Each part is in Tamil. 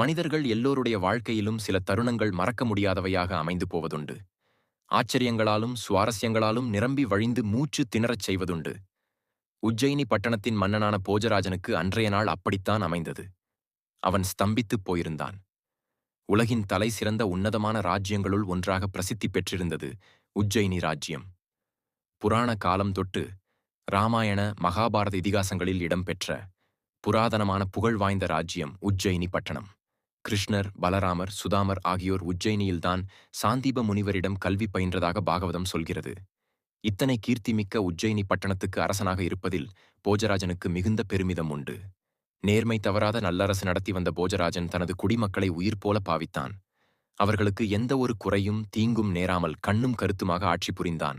மனிதர்கள் எல்லோருடைய வாழ்க்கையிலும் சில தருணங்கள் மறக்க முடியாதவையாக அமைந்து போவதுண்டு. ஆச்சரியங்களாலும் சுவாரஸ்யங்களாலும் நிரம்பி வழிந்து மூச்சு திணறச் செய்வதுண்டு. உஜ்ஜயினி பட்டணத்தின் மன்னனான போஜராஜனுக்கு அன்றைய நாள் அப்படித்தான் அமைந்தது. அவன் ஸ்தம்பித்துப் போயிருந்தான். உலகின் தலை சிறந்த உன்னதமான ராஜ்யங்களுள் ஒன்றாக பிரசித்தி பெற்றிருந்தது உஜ்ஜயினி ராஜ்யம். புராண காலம் தொட்டு ராமாயண மகாபாரத இதிகாசங்களில் இடம்பெற்ற புராதனமான புகழ் வாய்ந்த ராஜ்யம் உஜ்ஜயினி பட்டணம். கிருஷ்ணர் பலராமர் சுதாமர் ஆகியோர் உஜ்ஜயினியில்தான் சாந்தீப முனிவரிடம் கல்வி பயின்றதாக பாகவதம் சொல்கிறது. இத்தனை கீர்த்திமிக்க உஜ்ஜயினி பட்டணத்துக்கு அரசனாக இருப்பதில் போஜராஜனுக்கு மிகுந்த பெருமிதம் உண்டு. நேர்மை தவறாத நல்லரசு நடத்தி வந்த போஜராஜன் தனது குடிமக்களை உயிர் போல பாவித்தான். அவர்களுக்கு எந்த ஒரு குறையும் தீங்கும் நேராமல் கண்ணும் கருத்துமாக ஆட்சி புரிந்தான்.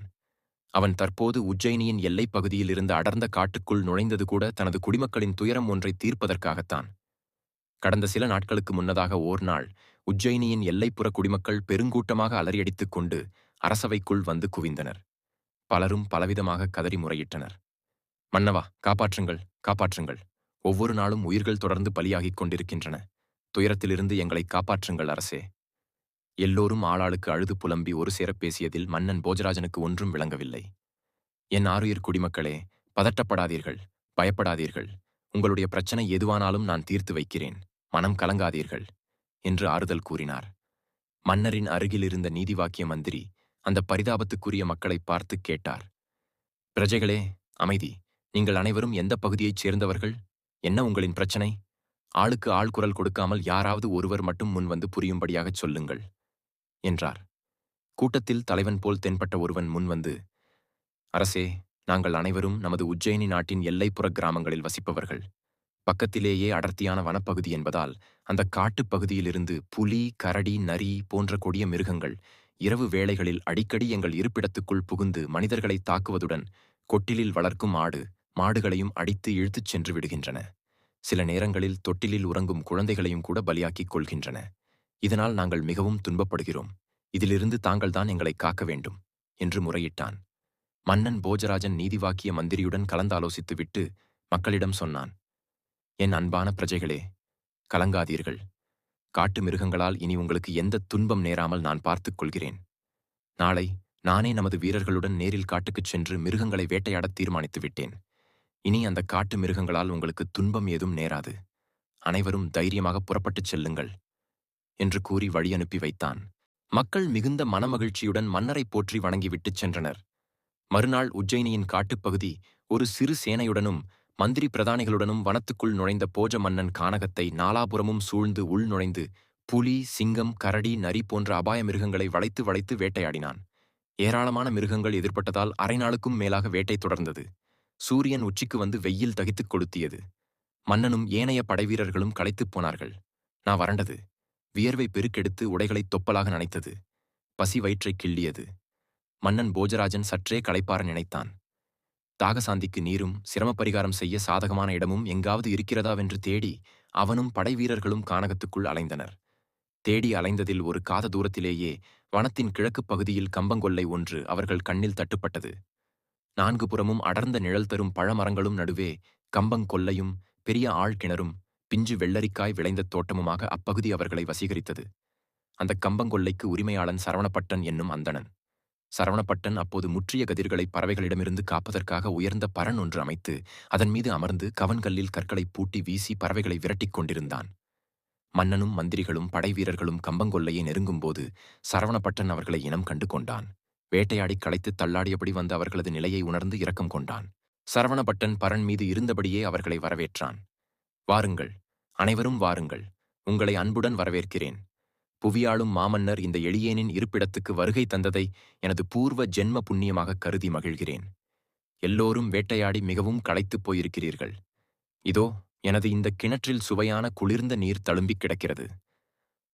அவன் தற்போது உஜ்ஜயினியின் எல்லைப் பகுதியில் இருந்த அடர்ந்த காட்டுக்குள் நுழைந்தது கூட தனது குடிமக்களின் துயரம் ஒன்றை தீர்ப்பதற்காகத்தான். கடந்த சில நாட்களுக்கு முன்னதாக ஓர் நாள் உஜ்ஜயினியின் எல்லைப்புற குடிமக்கள் பெருங்கூட்டமாக அலறியடித்துக் கொண்டு அரசவைக்குள் வந்து குவிந்தனர். பலரும் பலவிதமாக கதறி முறையிட்டனர். மன்னவா காப்பாற்றுங்கள் காப்பாற்றுங்கள். ஒவ்வொரு நாளும் உயிர்கள் தொடர்ந்து பலியாகிக் கொண்டிருக்கின்றன. துயரத்திலிருந்து எங்களை காப்பாற்றுங்கள் அரசே. எல்லோரும் ஆளாளுக்கு அழுது புலம்பி ஒரு சேரப் பேசியதில் மன்னன் போஜராஜனுக்கு ஒன்றும் விளங்கவில்லை. என் ஆருயிர் குடிமக்களே பதட்டப்படாதீர்கள் பயப்படாதீர்கள். உங்களுடைய பிரச்சனை எதுவானாலும் நான் தீர்த்து வைக்கிறேன். மனம் கலங்காதீர்கள் என்று ஆறுதல் கூறினார். மன்னரின் அருகில் இருந்த நீதிவாக்கிய மந்திரி அந்த பரிதாபத்துக்குரிய மக்களை பார்த்து கேட்டார். பிரஜைகளே அமைதி. நீங்கள் அனைவரும் எந்த பகுதியைச் சேர்ந்தவர்கள்? என்ன உங்களின் பிரச்சனை? ஆளுக்கு ஆள் குரல் கொடுக்காமல் யாராவது ஒருவர் மட்டும் முன் வந்து புரியும்படியாகச் சொல்லுங்கள் என்றார். கூட்டத்தில் தலைவன் போல் தென்பட்ட ஒருவன் முன்வந்து அரசே நாங்கள் அனைவரும் நமது உஜ்ஜயினி நாட்டின் எல்லைப்புற கிராமங்களில் வசிப்பவர்கள். பக்கத்திலேயே அடர்த்தியான வனப்பகுதி என்பதால் அந்த காட்டுப் பகுதியிலிருந்து புலி கரடி நரி போன்ற கொடிய மிருகங்கள் இரவு வேளைகளில் அடிக்கடி எங்கள் இருப்பிடத்துக்குள் புகுந்து மனிதர்களை தாக்குவதுடன் கொட்டிலில் வளர்க்கும் ஆடு மாடுகளையும் அடித்து இழுத்துச் சென்று விடுகின்றன. சில நேரங்களில் தொட்டிலில் உறங்கும் குழந்தைகளையும் கூட பலியாக்கிக் கொள்கின்றன. இதனால் நாங்கள் மிகவும் துன்பப்படுகிறோம். இதிலிருந்து தாங்கள்தான் எங்களை காக்க வேண்டும் என்று முறையிட்டான். மன்னன் போஜராஜன் நீதிவாக்கிய மந்திரியுடன் கலந்தாலோசித்துவிட்டு மக்களிடம் சொன்னான் என் அன்பான பிரஜைகளே கலங்காதீர்கள். காட்டு மிருகங்களால் இனி உங்களுக்கு எந்த துன்பம் நேராமல் நான் பார்த்துக் கொள்கிறேன். நாளை நானே நமது வீரர்களுடன் நேரில் காட்டுக்குச் சென்று மிருகங்களை வேட்டையாடத் தீர்மானித்து விட்டேன். இனி அந்த காட்டு மிருகங்களால் உங்களுக்கு துன்பம் ஏதும் நேராது. அனைவரும் தைரியமாக புறப்பட்டுச் செல்லுங்கள் என்று கூறி வழியனுப்பி வைத்தான். மக்கள் மிகுந்த மனமகிழ்ச்சியுடன் மன்னரைப் போற்றி வணங்கிவிட்டுச் சென்றனர். மறுநாள் உஜ்ஜயினியின் காட்டுப்பகுதி ஒரு சிறு சேனையுடனும் மந்திரி பிரதானிகளுடனும் வனத்துக்குள் நுழைந்த போஜ மன்னன் கானகத்தை நாலாபுறமும் சூழ்ந்து உள் நுழைந்து புலி சிங்கம் கரடி நரி போன்ற அபாய மிருகங்களை வளைத்து வளைத்து வேட்டையாடினான். ஏராளமான மிருகங்கள் எதிர்ப்பட்டதால் அரை நாளுக்கும் மேலாக வேட்டை தொடர்ந்தது. சூரியன் உச்சிக்கு வந்து வெயில் தகித்துக் கொளுத்தியது. மன்னனும் ஏனைய படைவீரர்களும் களைத்துப் போனார்கள். நான் வறண்டது. வியர்வை பெருக்கெடுத்து உடைகளை தொப்பலாக நனைத்தது. பசி வயிற்றைக் கிள்ளியது. மன்னன் போஜராஜன் சற்றே களைப்பார நினைத்தான். தாகசாந்திக்கு நீரும் சிரம பரிகாரம் செய்ய சாதகமான இடமும் எங்காவது இருக்கிறதாவென்று தேடி அவனும் படைவீரர்களும் கானகத்துக்குள் அலைந்தனர். தேடி அலைந்ததில் ஒரு காத தூரத்திலேயே வனத்தின் கிழக்குப் பகுதியில் கம்பங்கொல்லை ஒன்று அவர்கள் கண்ணில் தட்டுப்பட்டது. நான்கு புறமும் அடர்ந்த நிழல் தரும் பழமரங்களும் நடுவே கம்பங்கொல்லையும் பெரிய ஆழ்கிணறும் பிஞ்சு வெள்ளரிக்காய் விளைந்த தோட்டமுமாக அப்பகுதி அவர்களை வசீகரித்தது. அந்த கம்பங்கொல்லைக்கு உரிமையாளன் சரவணப்பட்டன் என்னும் அந்தணன். சரவணப்பட்டன் அப்போது முற்றிய கதிர்களை பறவைகளிடமிருந்து காப்பதற்காக உயர்ந்த பரண் ஒன்று அமைத்து அதன் மீது அமர்ந்து கவன்கல்லில் கற்களை பூட்டி வீசி பறவைகளை விரட்டிக் கொண்டிருந்தான். மன்னனும் மந்திரிகளும் படைவீரர்களும் கம்பங்கொல்லையை நெருங்கும்போது சரவணப்பட்டன் அவர்களை இனம் கண்டு கொண்டான். வேட்டையாடி களைத்து தள்ளாடியபடி வந்து அவர்களது நிலையை உணர்ந்து இரக்கம் கொண்டான். சரவணபட்டன் பரன் மீது இருந்தபடியே அவர்களை வரவேற்றான். வாருங்கள் அனைவரும் வாருங்கள். உங்களை அன்புடன் வரவேற்கிறேன். புவியாளும் மாமன்னர் இந்த எளியேனின் இருப்பிடத்துக்கு வருகை தந்ததை எனது பூர்வ ஜென்ம புண்ணியமாக கருதி மகிழ்கிறேன். எல்லோரும் வேட்டையாடி மிகவும் களைத்துப் போயிருக்கிறீர்கள். இதோ எனது இந்த கிணற்றில் சுவையான குளிர்ந்த நீர் தழும்பிக் கிடக்கிறது.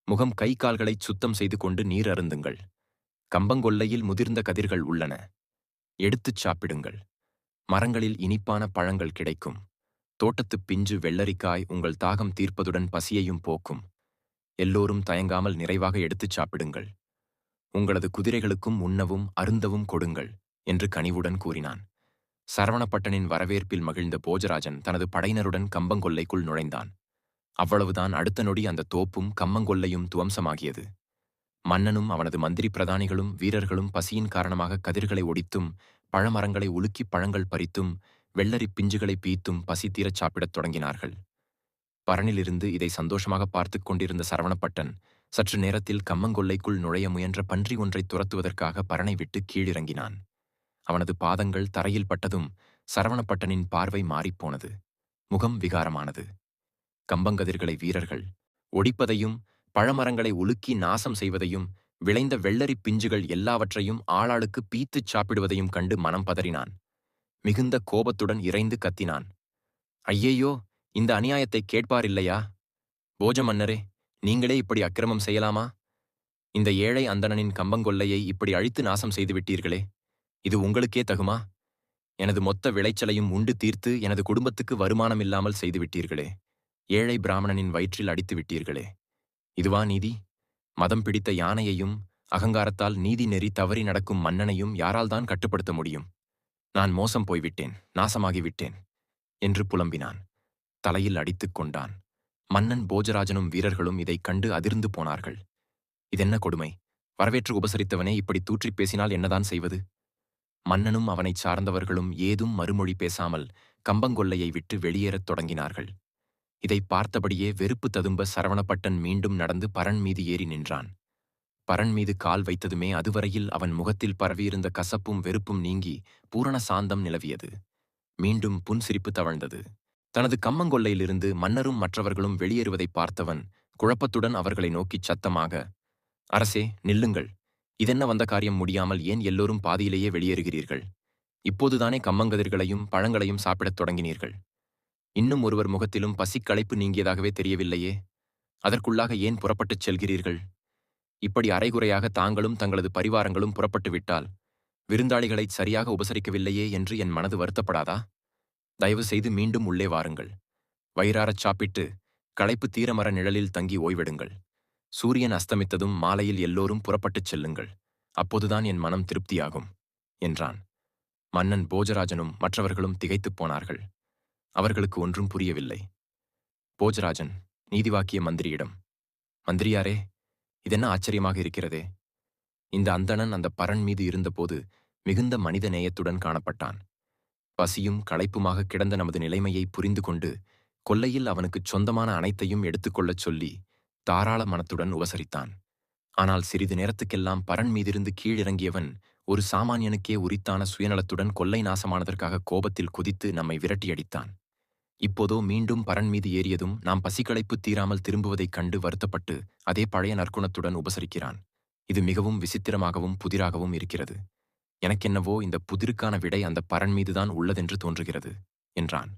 முகம் கை கால்களைச் சுத்தம் செய்து கொண்டு நீர் அருந்துங்கள். கம்பங்கொல்லையில் முதிர்ந்த கதிர்கள் உள்ளன. எடுத்துச் சாப்பிடுங்கள். மரங்களில் இனிப்பான பழங்கள் கிடைக்கும். தோட்டத்துப் பிஞ்சு வெள்ளரிக்காய் உங்கள் தாகம் தீர்ப்பதுடன் பசியையும் போக்கும். எல்லோரும் தயங்காமல் நிறைவாக எடுத்துச் சாப்பிடுங்கள். உங்களது குதிரைகளுக்கும் உண்ணவும் அருந்தவும் கொடுங்கள் என்று கனிவுடன் கூறினான். சரவணப்பட்டனின் வரவேற்பில் மகிழ்ந்த போஜராஜன் தனது படையினருடன் கம்பங்கொல்லைக்குள் நுழைந்தான். அவ்வளவுதான் அடுத்த நொடி அந்த தோப்பும் கம்மங்கொல்லையும் துவம்சமாகியது. மன்னனும் அவனது மந்திரி பிரதானிகளும் வீரர்களும் பசியின் காரணமாக கதிர்களை ஒடித்தும் பழமரங்களை உலுக்கி பழங்கள் பறித்தும் வெள்ளரி பிஞ்சுகளை பீத்தும் பசி தீரச் சாப்பிடத் தொடங்கினார்கள். பரனிலிருந்து இதை சந்தோஷமாக பார்த்துக் கொண்டிருந்த சரவணப்பட்டன் சற்று நேரத்தில் கம்மங்கொல்லைக்குள் நுழைய முயன்ற பன்றி ஒன்றை துரத்துவதற்காக பரணை விட்டு கீழிறங்கினான். அவனது பாதங்கள் தரையில் பட்டதும் சரவணப்பட்டனின் பார்வை மாறிப்போனது முகம் விகாரமானது. கம்பங்கதிர்களை வீரர்கள் ஒடிப்பதையும் பழமரங்களை உலுக்கி நாசம் செய்வதையும் விளைந்த வெள்ளரிப் பிஞ்சுகள் எல்லாவற்றையும் ஆளாளுக்கு பீத்துச் சாப்பிடுவதையும் கண்டு மனம் பதறினான். மிகுந்த கோபத்துடன் இறைந்து கத்தினான். ஐயையோ! இந்த அநியாயத்தை கேட்பாரில்லையா போஜ மன்னரே நீங்களே இப்படி அக்கிரமம் செய்யலாமா? இந்த ஏழை அந்தணனின் கம்பங்கொல்லையை இப்படி அழித்து நாசம் செய்துவிட்டீர்களே இது உங்களுக்கே தகுமா? எனது மொத்த விளைச்சலையும் உண்டு தீர்த்து எனது குடும்பத்துக்கு வருமானம் இல்லாமல் செய்துவிட்டீர்களே ஏழை பிராமணனின் வயிற்றில் அடித்து விட்டீர்களே இதுவா நீதி? மதம் பிடித்த யானையையும் அகங்காரத்தால் நீதி நெறி தவறி நடக்கும் மன்னனையும் யாரால்தான் கட்டுப்படுத்த முடியும்? நான் மோசம் போய்விட்டேன் நாசமாகிவிட்டேன் என்று புலம்பினான். தலையில் அடித்துக் கொண்டான். மன்னன் போஜராஜனும் வீரர்களும் இதைக் கண்டு அதிர்ந்து போனார்கள். இதென்ன கொடுமை? வரவேற்று உபசரித்தவனே இப்படி தூற்றிப் பேசினால் என்னதான் செய்வது? மன்னனும் அவனைச் சார்ந்தவர்களும் ஏதும் மறுமொழி பேசாமல் கம்பங்கொல்லையை விட்டு வெளியேறத் தொடங்கினார்கள். இதை பார்த்தபடியே வெறுப்பு ததும்ப சரவணப்பட்டன் மீண்டும் நடந்து பரன் மீது ஏறி நின்றான். பரன் மீது கால் வைத்ததுமே அதுவரையில் அவன் முகத்தில் பரவியிருந்த கசப்பும் வெறுப்பும் நீங்கி பூரண சாந்தம் நிலவியது. மீண்டும் புன்சிரிப்பு தவழ்ந்தது. தனது கம்மங்கொல்லையிலிருந்து மன்னரும் மற்றவர்களும் வெளியேறுவதை பார்த்தவன் குழப்பத்துடன் அவர்களை நோக்கிச் சத்தமாக அரசே நில்லுங்கள். இதென்ன வந்த காரியம் முடியாமல் ஏன் எல்லோரும் பாதியிலேயே வெளியேறுகிறீர்கள்? இப்போதுதானே கம்மங்கதிர்களையும் பழங்களையும் சாப்பிடத் தொடங்கினீர்கள். இன்னும் ஒருவர் முகத்திலும் பசிக்களைப்பு நீங்கியதாகவே தெரியவில்லையே. அதற்குள்ளாக ஏன் புறப்பட்டுச் செல்கிறீர்கள்? இப்படி அரைகுறையாக தாங்களும் தங்களது பரிவாரங்களும் புறப்பட்டு விட்டால் விருந்தாளிகளை சரியாக உபசரிக்கவில்லையே என்று என் மனது வருத்தப்படாதா? தயவு செய்து மீண்டும் உள்ளே வாருங்கள். வயிறாரச் சாப்பிட்டு களைப்பு தீரமர நிழலில் தங்கி ஓய்வெடுங்கள். சூரியன் அஸ்தமித்ததும் மாலையில் எல்லோரும் புறப்பட்டுச் செல்லுங்கள். அப்போதுதான் என் மனம் திருப்தியாகும் என்றான். மன்னன் போஜராஜனும் மற்றவர்களும் திகைத்துப் போனார்கள். அவர்களுக்கு ஒன்றும் புரியவில்லை. போஜராஜன் நீதிவாக்கிய மந்திரியிடம். மந்திரியாரே இதென்ன ஆச்சரியமாக இருக்கிறதே? இந்த அந்தணன் அந்த பரன் மீது இருந்தபோது மிகுந்த மனித நேயத்துடன் காணப்பட்டான். பசியும் களைப்புமாக கிடந்த நமது நிலைமையை புரிந்து கொண்டு கொல்லையில் அவனுக்குச் சொந்தமான அனைத்தையும் எடுத்துக்கொள்ளச் சொல்லி தாராள மனத்துடன் உபசரித்தான். ஆனால் சிறிது நேரத்துக்கெல்லாம் பரன் மீதிருந்து கீழிறங்கியவன் ஒரு சாமானியனுக்கே உரித்தான சுயநலத்துடன் கொல்லை நாசமானதற்காக கோபத்தில் குதித்து நம்மை விரட்டியடித்தான். இப்போதோ மீண்டும் பரன் மீது ஏறியதும் நாம் பசிக்களைப்பு தீராமல் திரும்புவதைக் கண்டு வருத்தப்பட்டு அதே பழைய நற்குணத்துடன் உபசரிக்கிறான். இது மிகவும் விசித்திரமாகவும் புதிராகவும் இருக்கிறது. எனக்கென்னவோ இந்த புதிருக்கான விடை அந்த பரன் மீதுதான் உள்ளதென்று தோன்றுகிறது என்றான்.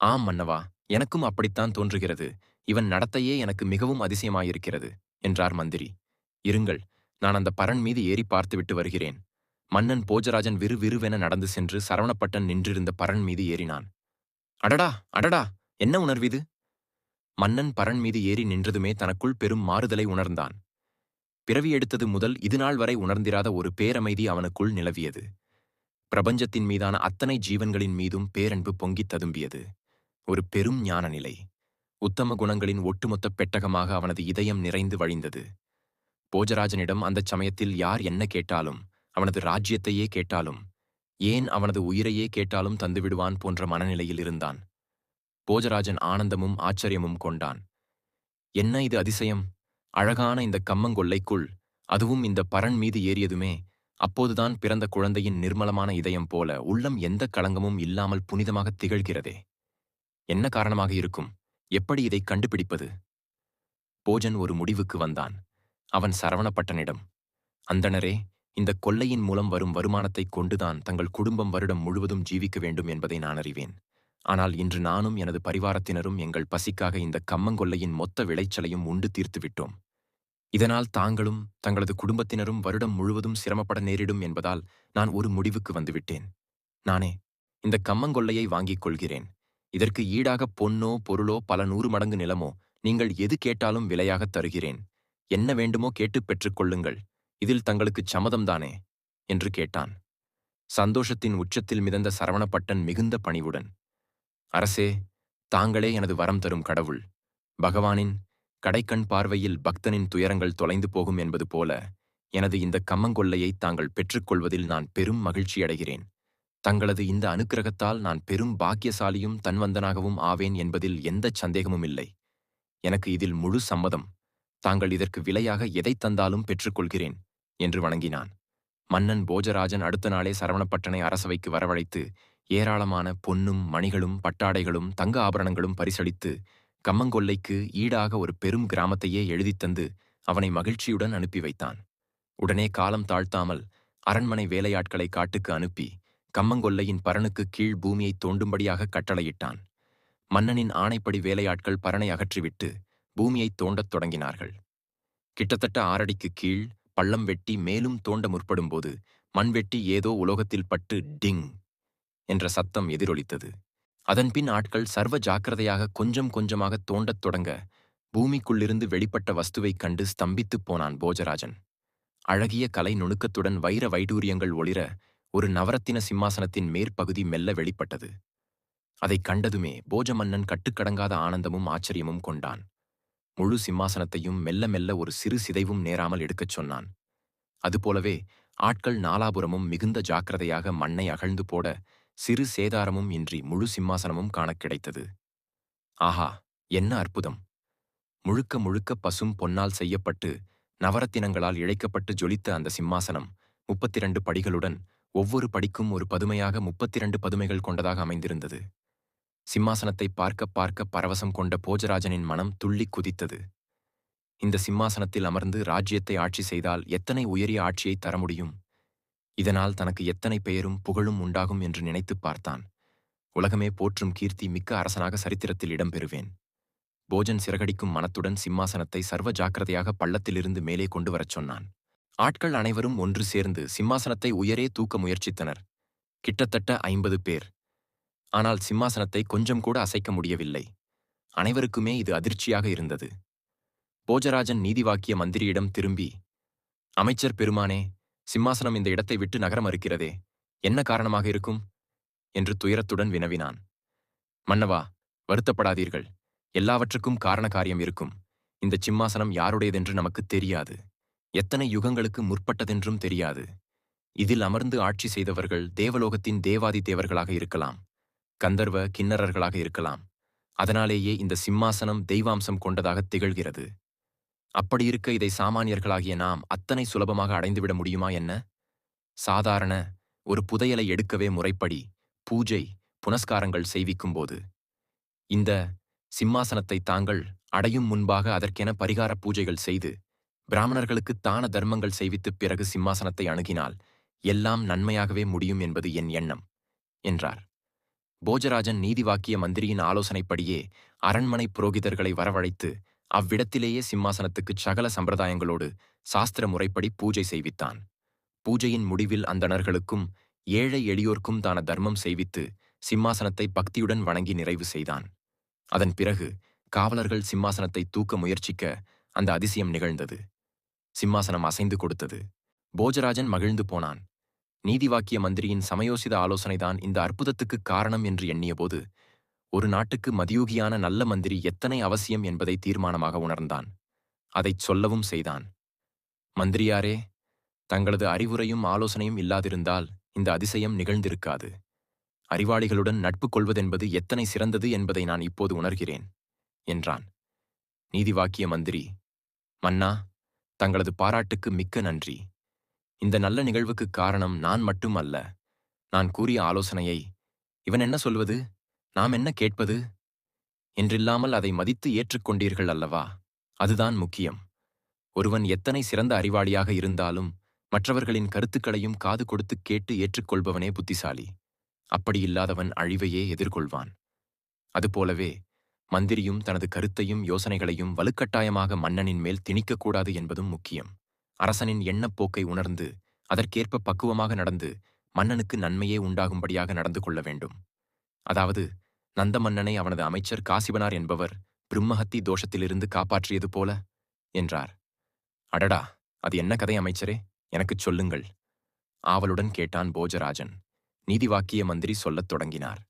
ஆம் மன்னவா எனக்கும் அப்படித்தான் தோன்றுகிறது. இவன் நடத்தையே எனக்கு மிகவும் அதிசயமாயிருக்கிறது என்றார் மந்திரி. இருங்கள் நான் அந்த பரன் மீது ஏறி பார்த்துவிட்டு வருகிறேன். மன்னன் போஜராஜன் விறுவிறுவென நடந்து சென்று சரவணப்பட்டன் நின்றிருந்த பரன் மீது ஏறினான். அடடா அடடா என்ன உணர்விது மன்னன் பரன் மீது ஏறி நின்றதுமே தனக்குள் பெரும் மாறுதலை உணர்ந்தான். பிறவி எடுத்தது முதல் இதுநாள் வரை உணர்ந்திராத ஒரு பேரமைதி அவனுக்குள் நிலவியது. பிரபஞ்சத்தின் மீதான அத்தனை ஜீவன்களின் மீதும் பேரன்பு பொங்கித் ததும்பியது. ஒரு பெரும் ஞான நிலை உத்தம குணங்களின் ஒட்டுமொத்த பெட்டகமாக அவனது இதயம் நிறைந்து வழிந்தது. போஜராஜனிடம் அந்தச் சமயத்தில் யார் என்ன கேட்டாலும் அவனது ராஜ்யத்தையே கேட்டாலும் ஏன் அவனது உயிரையே கேட்டாலும் தந்துவிடுவான் போன்ற மனநிலையில் இருந்தான். போஜராஜன் ஆனந்தமும் ஆச்சரியமும் கொண்டான். என்ன இது அதிசயம்? அழகான இந்த கம்மங்கொல்லைக்குள் அதுவும் இந்த பரன் மீது ஏறியதுமே அப்போதுதான் பிறந்த குழந்தையின் நிர்மலமான இதயம் போல உள்ளம் எந்த களங்கமும் இல்லாமல் புனிதமாக திகழ்கிறதே. என்ன காரணமாக இருக்கும்? எப்படி இதை கண்டுபிடிப்பது? போஜன் ஒரு முடிவுக்கு வந்தான். அவன் சரவணப்பட்டனிடம் அந்தணரே இந்த கொள்ளையின் மூலம் வரும் வருமானத்தைக் கொண்டுதான் தங்கள் குடும்பம் வருடம் முழுவதும் ஜீவிக்க வேண்டும் என்பதை நான் அறிவேன். ஆனால் இன்று நானும் எனது பரிவாரத்தினரும் எங்கள் பசிக்காக இந்த கம்மங்கொல்லையின் மொத்த விளைச்சலையும் உண்டு தீர்த்து விட்டோம் இதனால் தாங்களும் தங்களது குடும்பத்தினரும் வருடம் முழுவதும் சிரமப்பட நேரிடும் என்பதால் நான் ஒரு முடிவுக்கு வந்துவிட்டேன். நானே இந்த கம்மங்கொல்லையை வாங்கிக் கொள்கிறேன். இதற்கு ஈடாக பொன்னோ பொருளோ பல நூறு மடங்கு நிலமோ நீங்கள் எது கேட்டாலும் விலையாகத் தருகிறேன். என்ன வேண்டுமோ கேட்டுப் பெற்றுக்கொள்ளுங்கள் இதில் தங்களுக்குச் சம்மதம்தானே? என்று கேட்டான். சந்தோஷத்தின் உச்சத்தில் மிதந்த சரவணப்பட்டன் மிகுந்த பணிவுடன் அரசே தாங்களே எனது வரம் தரும் கடவுள். பகவானின் கடைக்கண் பார்வையில் பக்தனின் துயரங்கள் தொலைந்து போகும் என்பது போல எனது இந்த கம்மங்கொல்லையை தாங்கள் பெற்றுக்கொள்வதில் நான் பெரும் மகிழ்ச்சியடைகிறேன் தங்களது இந்த அனுக்கிரகத்தால் நான் பெரும் பாக்கியசாலியும் தன்வந்தனாகவும் ஆவேன் என்பதில் எந்தச் சந்தேகமும் இல்லை. எனக்கு இதில் முழு சம்மதம். தாங்கள் இதற்கு விலையாக எதைத் தந்தாலும் பெற்றுக்கொள்கிறேன் என்று வணங்கினான். மன்னன் போஜராஜன் அடுத்த நாளே சரவணப்பட்டனை அரசவைக்கு வரவழைத்து ஏராளமான பொன்னும் மணிகளும் பட்டாடைகளும் தங்க ஆபரணங்களும் பரிசளித்து கம்மங்கொல்லைக்கு ஈடாக ஒரு பெரும் கிராமத்தையே எழுதித்தந்து அவனை மகிழ்ச்சியுடன் அனுப்பி வைத்தான். உடனே காலம் தாழ்த்தாமல் அரண்மனை வேலையாட்களை காட்டுக்கு அனுப்பி கம்மங்கொல்லையின் பரனுக்கு கீழ் பூமியை தோண்டும்படியாக கட்டளையிட்டான். மன்னனின் ஆணைப்படி வேலையாட்கள் பரனை அகற்றிவிட்டு பூமியை தோண்டத் தொடங்கினார்கள். கிட்டத்தட்ட ஆறடிக்கு கீழ் பள்ளம் வெட்டி மேலும் தோண்ட முற்படும்போது மண்வெட்டி ஏதோ உலோகத்தில் பட்டு டிங் என்ற சத்தம் எதிரொலித்தது. அதன்பின் ஆட்கள் சர்வ ஜாக்கிரதையாக கொஞ்சம் கொஞ்சமாக தோண்டத் தொடங்க பூமிக்குள்ளிருந்து வெளிப்பட்ட வஸ்துவைக் கண்டு ஸ்தம்பித்துப் போனான் போஜராஜன். அழகிய கலை நுணுக்கத்துடன் வைர வைடூரியங்கள் ஒளிர ஒரு நவரத்தின சிம்மாசனத்தின் மேற்பகுதி மெல்ல வெளிப்பட்டது. அதைக் கண்டதுமே போஜ மன்னன் கட்டுக்கடங்காத ஆனந்தமும் ஆச்சரியமும் கொண்டான். முழு சிம்மாசனத்தையும் மெல்ல மெல்ல ஒரு சிறு சிதைவும் நேராமல் எடுக்கச் சொன்னான். அதுபோலவே ஆட்கள் நாலாபுரமும் மிகுந்த ஜாக்கிரதையாக மண்ணை அகழ்ந்து போட சிறு சேதாரமும் இன்றி முழு சிம்மாசனமும் காணக் கிடைத்தது. ஆஹா என்ன அற்புதம்! முழுக்க முழுக்க பசும் பொன்னால் செய்யப்பட்டு நவரத்தினங்களால் இழைக்கப்பட்டு ஜொலித்த அந்த சிம்மாசனம் முப்பத்திரண்டு படிகளுடன் ஒவ்வொரு படிக்கும் ஒரு பதுமையாக முப்பத்திரண்டு பதுமைகள் கொண்டதாக அமைந்திருந்தது. சிம்மாசனத்தை பார்க்க பார்க்க பரவசம் கொண்ட போஜராஜனின் மனம் துள்ளி குதித்தது. இந்த சிம்மாசனத்தில் அமர்ந்து ராஜ்யத்தை ஆட்சி செய்தால் எத்தனை உயரிய ஆட்சியை தர முடியும்? இதனால் தனக்கு எத்தனை பெயரும் புகழும் உண்டாகும் என்று நினைத்துப் பார்த்தான். உலகமே போற்றும் கீர்த்தி மிக்க அரசனாக சரித்திரத்தில் இடம்பெறுவேன் போஜன் சிறகடிக்கும் மனத்துடன் சிம்மாசனத்தை சர்வ ஜாக்கிரதையாக பள்ளத்திலிருந்து மேலே கொண்டு வரச் சொன்னான். ஆட்கள் அனைவரும் ஒன்று சேர்ந்து சிம்மாசனத்தை உயரே தூக்க முயற்சித்தனர். கிட்டத்தட்ட ஐம்பது பேர். ஆனால் சிம்மாசனத்தை கொஞ்சம் கூட அசைக்க முடியவில்லை. அனைவருக்குமே இது அதிர்ச்சியாக இருந்தது. போஜராஜன் நீதிவாக்கிய மந்திரியிடம் திரும்பி அமைச்சர் பெருமானே சிம்மாசனம் இந்த இடத்தை விட்டு நகர மறுக்கிறதே என்ன காரணமாக இருக்கும்? என்று துயரத்துடன் வினவினான். மன்னவா வருத்தப்படாதீர்கள். எல்லாவற்றுக்கும் காரண காரியம் இருக்கும். இந்த சிம்மாசனம் யாருடையதென்று நமக்குத் தெரியாது. எத்தனை யுகங்களுக்கு முற்பட்டதென்றும் தெரியாது. இதில் அமர்ந்து ஆட்சி செய்தவர்கள் தேவலோகத்தின் தேவாதி தேவர்களாக இருக்கலாம். கந்தர்வ கிண்ணறர்களாக இருக்கலாம். அதனாலேயே இந்த சிம்மாசனம் தெய்வாம்சம் கொண்டதாக திகழ்கிறது. அப்படியிருக்க இதை சாமானியர்களாகிய நாம் அத்தனை சுலபமாக அடைந்துவிட முடியுமா என்ன? சாதாரண ஒரு புதையலை எடுக்கவே முறைப்படி பூஜை புனஸ்காரங்கள் செய்விக்கும்போது. இந்த சிம்மாசனத்தை தாங்கள் அடையும் முன்பாக அதற்கென பரிகார பூஜைகள் செய்து பிராமணர்களுக்கு தான தர்மங்கள் செய்வித்துப் பிறகு சிம்மாசனத்தை அணுகினால் எல்லாம் நன்மையாகவே முடியும் என்பது என் எண்ணம் என்றார். போஜராஜன் நீதிவாக்கிய மந்திரியின் ஆலோசனைப்படியே அரண்மனை புரோகிதர்களை வரவழைத்து அவ்விடத்திலேயே சிம்மாசனத்துக்குச் சகல சம்பிரதாயங்களோடு சாஸ்திர முறைப்படி பூஜை செய்வித்தான். பூஜையின் முடிவில் அந்தணர்களுக்கும் ஏழை எளியோர்க்கும் தான தர்மம் செய்வித்து சிம்மாசனத்தை பக்தியுடன் வணங்கி நிறைவு செய்தான். அதன் பிறகு காவலர்கள் சிம்மாசனத்தை தூக்க முயற்சிக்க அந்த அதிசயம் நிகழ்ந்தது. சிம்மாசனம் அசைந்து கொடுத்தது. போஜராஜன் மகிழ்ந்து போனான். நீதிவாக்கிய மந்திரியின் சமயோசித ஆலோசனைதான் இந்த அற்புதத்துக்குக் காரணம் என்று எண்ணியபோது ஒரு நாட்டுக்கு மதியூகியான நல்ல மந்திரி எத்தனை அவசியம் என்பதை தீர்மானமாக உணர்ந்தான். அதைச் சொல்லவும் செய்தான். மந்திரியாரே தங்களது அறிவுரையும் ஆலோசனையும் இல்லாதிருந்தால் இந்த அதிசயம் நிகழ்ந்திருக்காது. அறிவாளிகளுடன் நட்பு கொள்வதென்பது எத்தனை சிறந்தது என்பதை நான் இப்போது உணர்கிறேன் என்றான். நீதிவாக்கிய மந்திரி மன்னா தங்களது பாராட்டுக்கு மிக்க நன்றி. இந்த நல்ல நிகழ்வுக்குக் காரணம் நான் மட்டும் அல்ல நான் கூறிய ஆலோசனையை இவன் என்ன சொல்வது? நாம் என்ன கேட்பது? என்றில்லாமல் அதை மதித்து ஏற்றுக்கொண்டீர்கள் அல்லவா? அதுதான் முக்கியம். ஒருவன் எத்தனை சிறந்த அறிவாளியாக இருந்தாலும் மற்றவர்களின் கருத்துக்களையும் காது கொடுத்து கேட்டு ஏற்றுக்கொள்பவனே புத்திசாலி. அப்படியில்லாதவன் அழிவையே எதிர்கொள்வான். அதுபோலவே மந்திரியும் தனது கருத்தையும் யோசனைகளையும் வலுக்கட்டாயமாக மன்னனின் மேல் திணிக்கக்கூடாது என்பதும் முக்கியம். அரசனின் எண்ணப்போக்கை உணர்ந்து அதற்கேற்ப பக்குவமாக நடந்து மன்னனுக்கு நன்மையே உண்டாகும்படியாக நடந்து கொள்ள வேண்டும். அதாவது நந்தமன்னனை அவனது அமைச்சர் காசிபனார் என்பவர் பிரம்மஹத்தி தோஷத்திலிருந்து காப்பாற்றியது போல என்றார். அடடா அது என்ன கதை அமைச்சரே? எனக்குச் சொல்லுங்கள். ஆவலுடன் கேட்டான் போஜராஜன். நீதிவாக்கிய மந்திரி சொல்லத் தொடங்கினார்.